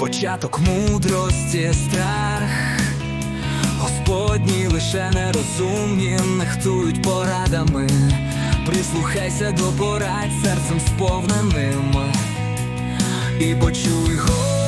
початок мудрості страх, Господні лише нерозумні нехтують порадами, прислухайся до порад серцем сповненим. І почуй голос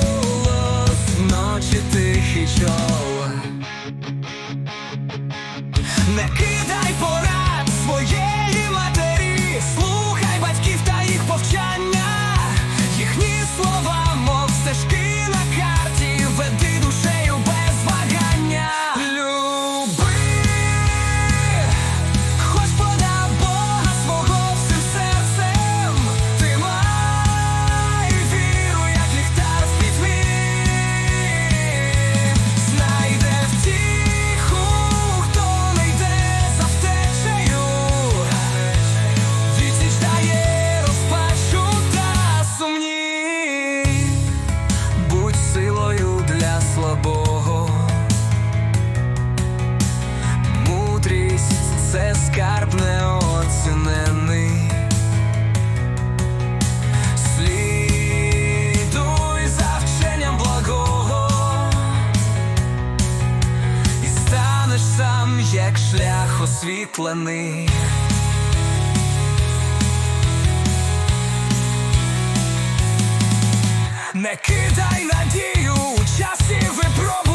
сам, як шлях освітлений. Не кидай надію у і випробуй.